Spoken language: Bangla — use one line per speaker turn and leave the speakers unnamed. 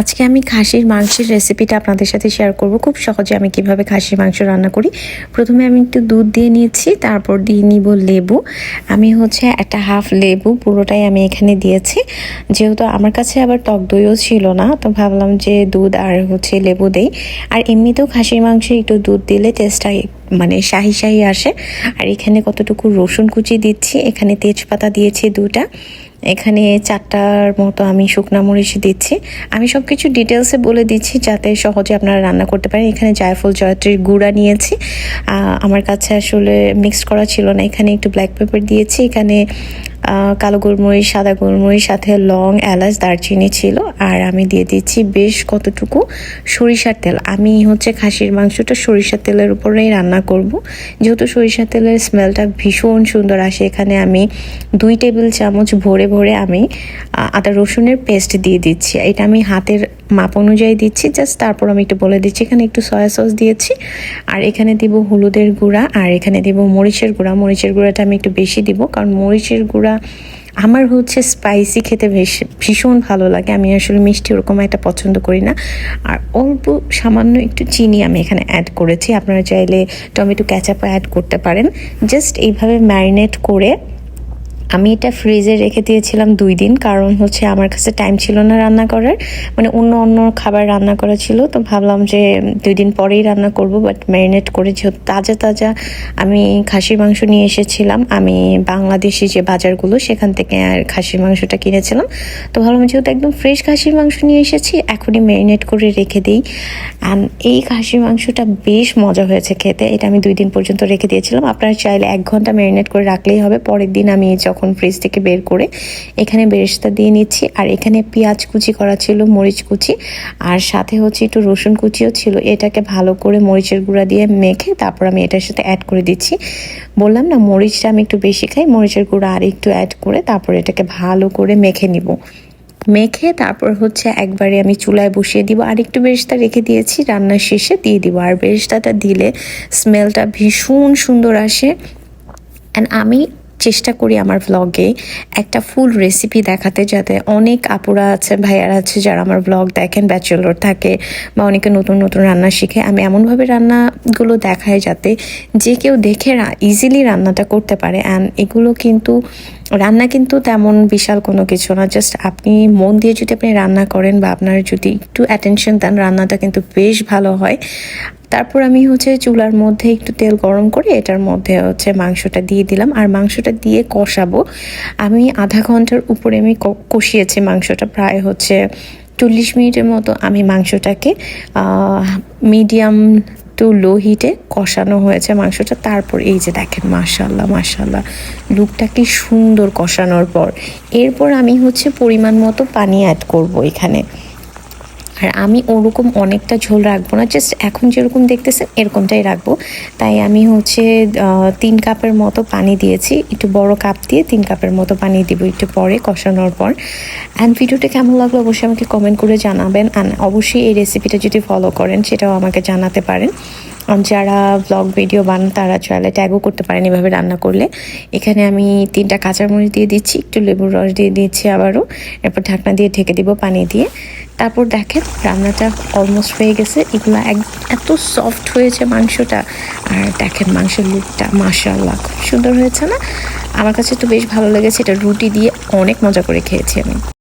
আজকে আমি খাসির মাংসের রেসিপিটা আপনাদের সাথে শেয়ার করব। খুব সহজে আমি কীভাবে খাসির মাংস রান্না করি। প্রথমে আমি একটু দুধ দিয়ে নিয়েছি, তারপর দিয়ে নিব লেবু। আমি হচ্ছে একটা হাফ লেবু, পুরোটাই আমি এখানে দিয়েছি। যেহেতু আমার কাছে আবার টক দইও ছিল না, তো ভাবলাম যে দুধ আর হচ্ছে লেবু দেই। আর এমনিতেও খাসির মাংসে একটু দুধ দিলে টেস্টটা মানে শাহি শাহি আসে। আর এখানে কতটুকু রসুন কুচি দিচ্ছি, এখানে তেজপাতা দিয়েছি দুটা। এখানে চারটার মতো আমি শুকনা মরিচ দিচ্ছি। আমি সব কিছু ডিটেলসে বলে দিচ্ছি যাতে সহজে আপনারা রান্না করতে পারেন। এখানে জায়ফল জয়ত্রীর গুঁড়া নিয়েছি। আমার কাছে আসলে মিক্স করা ছিল না। এখানে একটু ব্ল্যাক পেপার দিয়েছি। এখানে কালো গোলমরিচ, সাদা গোলমরিচ, সাথে লং, এলাচ, দারচিনি ছিল। আর আমি দিয়ে দিচ্ছি বেশ কতটুকু সরিষার তেল। আমি হচ্ছে খাসির মাংসটা সরিষার তেলের উপরেই রান্না করব। যেহেতু সরিষার তেলের স্মেলটা ভীষণ সুন্দর আসে, এখানে আমি দুই টেবিল চামচ ভরে ভরে আমি আদা রসুনের পেস্ট দিয়ে দিচ্ছি। এটা আমি হাতের মাপ অনুযায়ী দিচ্ছি, জাস্ট তারপর আমি একটু বলে দিচ্ছি, এখানে একটু সয়া সস দিয়েছি। আর এখানে দিব হলুদের গুঁড়া, আর এখানে দিব মরিচের গুঁড়া। মরিচের গুঁড়াটা আমি একটু বেশি দিব, কারণ মরিচের গুঁড়া আমার হচ্ছে স্পাইসি খেতে বেশ, ভীষণ ভালো লাগে। আমি আসলে মিষ্টি ওরকম একটা পছন্দ করি না। আর অল্প সামান্য একটু চিনি আমি এখানে অ্যাড করেছি। আপনারা চাইলে টমেটো ক্যাচাপ অ্যাড করতে পারেন। জাস্ট এইভাবে ম্যারিনেট করে আমি এটা ফ্রিজে রেখে দিয়েছিলাম দুই দিন, কারণ হচ্ছে আমার কাছে টাইম ছিল না রান্না করার। মানে অন্য অন্য খাবার রান্না করা ছিল, তো ভাবলাম যে দুই দিন পরেই রান্না করব বাট ম্যারিনেট করে যেহেতু তাজা তাজা আমি খাসির মাংস নিয়ে এসেছিলাম, আমি বাংলাদেশি যে বাজারগুলো, সেখান থেকে আর খাসির মাংসটা কিনেছিলাম। তো ভাবলাম যেহেতু একদম ফ্রেশ খাসির মাংস নিয়ে এসেছি, এখনই ম্যারিনেট করে রেখে দিই। অ্যান্ড এই খাসির মাংসটা বেশ মজা হয়েছে খেতে, এটা আমি দুই দিন পর্যন্ত রেখে দিয়েছিলাম। আপনারা চাইলে এক ঘণ্টা ম্যারিনেট করে রাখলেই হবে, পরের দিন আমি যখন তখন ফ্রিজ থেকে বের করে এখানে বেরেস্তা দিয়ে নিচ্ছি। আর এখানে পেঁয়াজ কুচি করা ছিল, মরিচ কুচি। আর সাথে হচ্ছে একটু রসুন কুচিও ছিল। এটাকে ভালো করে মরিচের গুঁড়া দিয়ে মেখে তারপর আমি এটার সাথে অ্যাড করে দিচ্ছি। বললাম না, মরিচটা আমি একটু বেশি খাই, মরিচের গুঁড়া আর একটু অ্যাড করে তারপর এটাকে ভালো করে মেখে নিব। মেখে তারপর হচ্ছে একবারে আমি চুলায় বসিয়ে দিব। আর একটু বেরেস্তা রেখে দিয়েছি রান্নার শেষে দিয়ে দিব। আর বেরেস্তাটা দিলে স্মেলটা ভীষণ সুন্দর আসে। অ্যান্ড আমি চেষ্টা করি আমার ভ্লগে একটা ফুল রেসিপি দেখাতে যাতে অনেক আপুরা আছে, ভাইয়ারা আছে যারা আমার ভ্লগ দেখেন ব্যাচেলর থাকে বা অনেকে নতুন নতুন রান্না শিখে, আমি এমনভাবে রান্নাগুলো দেখাই যাতে যে কেউ দেখে ইজিলি রান্নাটা করতে পারে। অ্যান্ড এগুলো কিন্তু, রান্না কিন্তু তেমন বিশাল কোনো কিছু না জাস্ট আপনি মন দিয়ে যদি আপনি রান্না করেন বা আপনার যদি একটু অ্যাটেনশন দেন, রান্নাটা কিন্তু বেশ ভালো হয়। তারপর আমি হচ্ছে চুলার মধ্যে একটু তেল গরম করে এটার মধ্যে হচ্ছে মাংসটা দিয়ে দিলাম। আর মাংসটা দিয়ে কষাবো। আমি আধা ঘণ্টার উপরে আমি কষিয়েছি মাংসটা প্রায় হচ্ছে চল্লিশ মিনিটের মতো। আমি মাংসটাকে মিডিয়াম টু লো হিটে কষানো হয়েছে মাংসটা। তারপর এই যে দেখেন মাশাল্লাহ মাশাল্লাহ লুকটা কি সুন্দর কষানোর পর। এরপর আমি হচ্ছে পরিমাণ মতো পানি অ্যাড করব এখানে। আর আমি ওরকম অনেকটা ঝোল রাখব না জাস্ট এখন যেরকম দেখতেছেন এরকমটাই রাখব। তাই আমি হচ্ছে তিন কাপের মতো পানি দিয়েছি, একটু বড় কাপ দিয়ে তিন কাপের মতো পানি দিব একটু পরে কষানোর পর। অ্যান্ড ভিডিওটা কেমন লাগল অবশ্যই আমাকে কমেন্ট করে জানাবেন। অ্যান্ড অবশ্যই এই রেসিপিটা যদি ফলো করেন, সেটাও আমাকে জানাতে পারেন। যারা ব্লগ ভিডিও বানান, তারা চাইলে ট্যাগও করতে পারেন এভাবে রান্না করলে। এখানে আমি তিনটা কাঁচামরিচ দিয়ে দিচ্ছি, একটু লেবুর রস দিয়ে দিচ্ছি আবারও। এরপর ঢাকনা দিয়ে ঢেকে দিব পানি দিয়ে। তারপর দেখেন, রান্নাটা অলমোস্ট হয়ে গেছে। এগুলো এত সফট হয়েছে মাংসটা। আর দেখেন মাংসের লুকটা মাশাল্লাহ খুব সুন্দর হয়েছে না? আমার কাছে তো বেশ ভালো লেগেছে, এটা রুটি দিয়ে অনেক মজা করে খেয়েছি আমি।